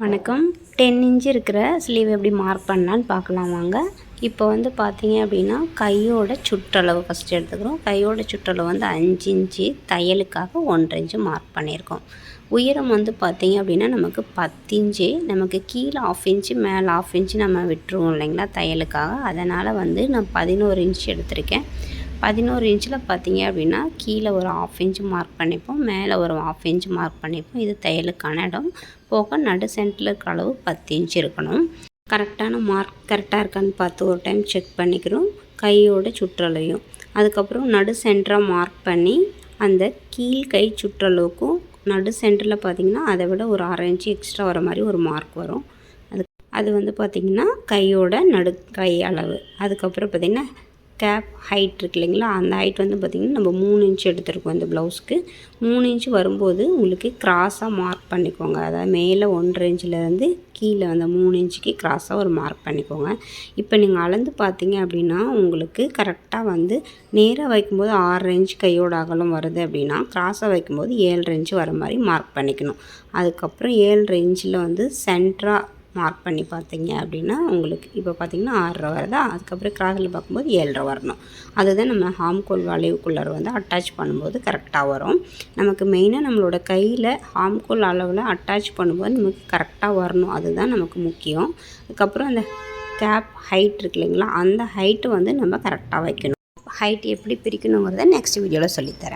வணக்கம். Ten inch இருக்கிற sleeve எப்படி மார்க் பண்ணலான்னு பார்க்கலாம் வாங்க. இப்போ வந்து பார்த்தீங்க அப்படின்னா கையோட சுற்றளவு ஃபஸ்ட்டு எடுத்துக்கிறோம். கையோட சுற்றளவு வந்து அஞ்சு இன்ச்சு தையலுக்காக ஒன்றரை இன்ச்சு மார்க் பண்ணியிருக்கோம். உயரம் வந்து பார்த்தீங்க அப்படின்னா நமக்கு பத்து இன்ச்சு நமக்கு கீழே ஆஃப் இன்ச்சு மேலே ஆஃப் இன்ச்சு நம்ம விட்டுருவோம் இல்லைங்களா தையலுக்காக. அதனால் வந்து நான் பதினோரு இன்ச்சு எடுத்திருக்கேன். பதினோரு இன்ச்சில் பார்த்தீங்க அப்படின்னா கீழே ஒரு ஆஃப் இன்ச் மார்க் பண்ணிப்போம் மேலே ஒரு ஆஃப் இன்ச் மார்க் பண்ணிப்போம். இது தையலுக்கான இடம். போக நடு சென்டரில் இருக்கிற அளவு பத்து இன்ச் இருக்கணும். கரெக்டான மார்க் கரெக்டாக இருக்கான்னு பார்த்து ஒரு டைம் செக் பண்ணிக்கிறோம். கையோட சுற்றளவையும். அதுக்கப்புறம் நடு சென்டராக மார்க் பண்ணி அந்த கீழ் கை சுற்றளவுக்கும் நடு சென்டரில் பார்த்திங்கன்னா அதை விட ஒரு அரை இன்ச்சு எக்ஸ்ட்ரா வர மாதிரி ஒரு மார்க் வரும். அது அது வந்து பார்த்திங்கன்னா கையோட நடு கை அளவு. அதுக்கப்புறம் பார்த்திங்கன்னா கேப் ஹைட் இருக்கு இல்லைங்களா? அந்த ஹைட் வந்து பார்த்திங்கன்னா நம்ம மூணு இன்ச் எடுத்துருக்கோம் இந்த ப்ளவுஸ்க்கு மூணு இன்ச் வரும்போது உங்களுக்கு கிராஸாக மார்க் பண்ணிக்கோங்க. அதாவது மேலே ஒன்றரை இன்ச்சிலேருந்து கீழே அந்த மூணு இன்ச்சுக்கு கிராஸாக ஒரு மார்க் பண்ணிக்கோங்க. இப்போ நீங்கள் அளந்து பார்த்தீங்க அப்படின்னா உங்களுக்கு கரெக்டாக வந்து நேராக வைக்கும்போது ஆறரை இன்ச் கையோட அகலம் வருது அப்படின்னா கிராஸாக வைக்கும்போது ஏழரை இன்ச்சு வர மாதிரி மார்க் பண்ணிக்கணும். அதுக்கப்புறம் ஏழரை இன்ச்சில் வந்து சென்ட்ராக மார்க் பண்ணி பார்த்தீங்க அப்படின்னா உங்களுக்கு இப்போ பார்த்தீங்கன்னா ஆறரை வருதா? அதுக்கப்புறம் கிராஸில் பார்க்கும்போது ஏழரை வரணும். அதுதான் நம்ம ஹாம்கோல் வளைவுக்குள்ளார வந்து அட்டாச் பண்ணும்போது கரெக்டாக வரும். நமக்கு மெயினாக நம்மளோட கையில் ஹாம்கோல் அளவில் அட்டாச் பண்ணும்போது நமக்கு கரெக்டாக வரணும். அதுதான் நமக்கு முக்கியம். அதுக்கப்புறம் அந்த கேப் ஹைட் இருக்கு இல்லைங்களா? அந்த ஹைட்டு வந்து நம்ம கரெக்டாக வைக்கணும். ஹைட் எப்படி பிரிக்கணுங்கிறத நெக்ஸ்ட் வீடியோவில் சொல்லித்தரேன்.